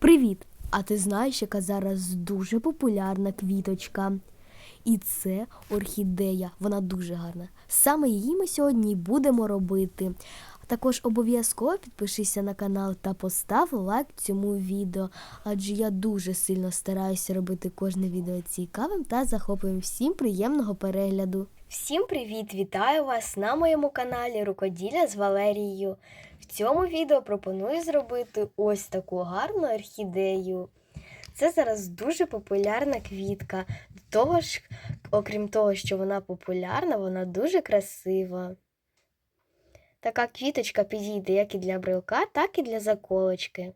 Привіт! А ти знаєш, яка зараз дуже популярна квіточка? І це орхідея, вона дуже гарна. Саме її ми сьогодні будемо робити. Також обов'язково підпишися на канал та постав лайк цьому відео, адже я дуже сильно стараюся робити кожне відео цікавим та захопливим. Всім приємного перегляду! Всім привіт! Вітаю вас на моєму каналі Рукоділля з Валерією. В цьому відео пропоную зробити ось таку гарну орхідею. Це зараз дуже популярна квітка. До того ж, окрім того, що вона популярна, вона дуже красива. Така квіточка підійде як і для брелка, так і для заколочки.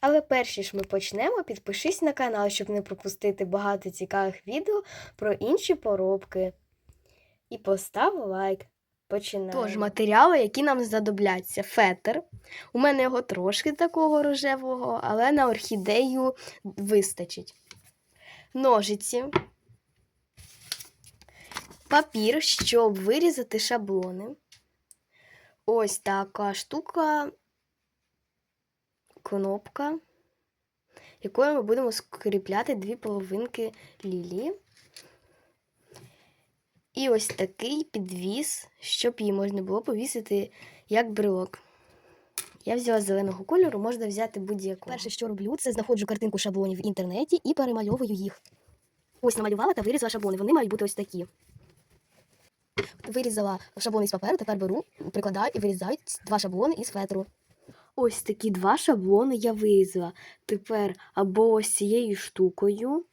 Але перш ніж ми почнемо, підпишись на канал, щоб не пропустити багато цікавих відео про інші поробки. І постав лайк. Починаємо. Тож, матеріали, які нам знадобляться. Фетр. У мене його трошки такого рожевого, але на орхідею вистачить. Ножиці. Папір, щоб вирізати шаблони. Ось така штука, кнопка, якою ми будемо скріпляти дві половинки лілії. І ось такий підвіс, щоб її можна було повісити як брелок. Я взяла зеленого кольору, можна взяти будь-яку. Перше, що роблю, це знаходжу картинку шаблонів в інтернеті і перемальовую їх. Ось намалювала та вирізала шаблони. Вони мають бути ось такі. Вирізала шаблони з паперу, тепер беру, прикладаю і вирізаю два шаблони із фетру. Ось такі два шаблони я вирізала. Тепер або ось цією штукою,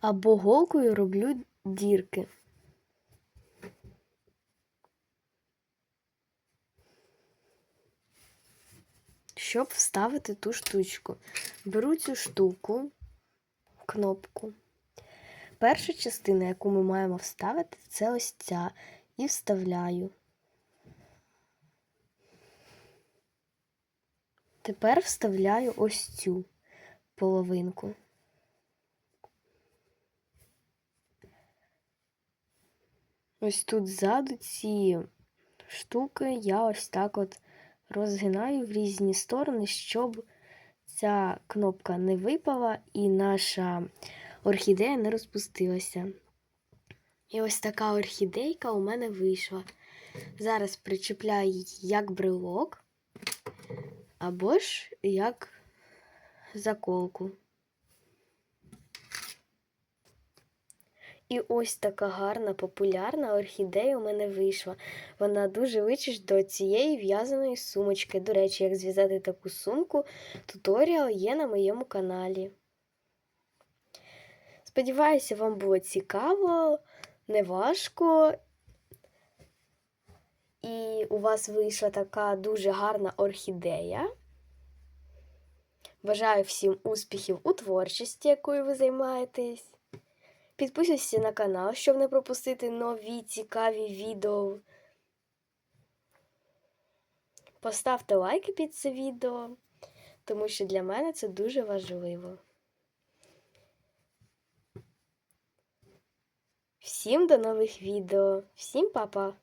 або голкою роблю дірки. Щоб вставити ту штучку. Беру цю штуку, кнопку. Перша частина, яку ми маємо вставити, це ось ця. І вставляю. Тепер вставляю ось цю половинку. Ось тут ззаду ці штуки я ось так от розгинаю в різні сторони, щоб ця кнопка не випала і наша орхідея не розпустилася. І ось така орхідейка у мене вийшла. Зараз причепляю її як брелок, або ж як заколку. І ось така гарна, популярна орхідея у мене вийшла. Вона дуже личить до цієї в'язаної сумочки. До речі, як зв'язати таку сумку, туторіал є на моєму каналі. Сподіваюся, вам було цікаво, неважко. І у вас вийшла така дуже гарна орхідея. Бажаю всім успіхів у творчості, якою ви займаєтесь. Підписуйся на канал, щоб не пропустити нові цікаві відео. Поставте лайки під це відео, тому що для мене це дуже важливо. Всім до нових відео, всім па-па!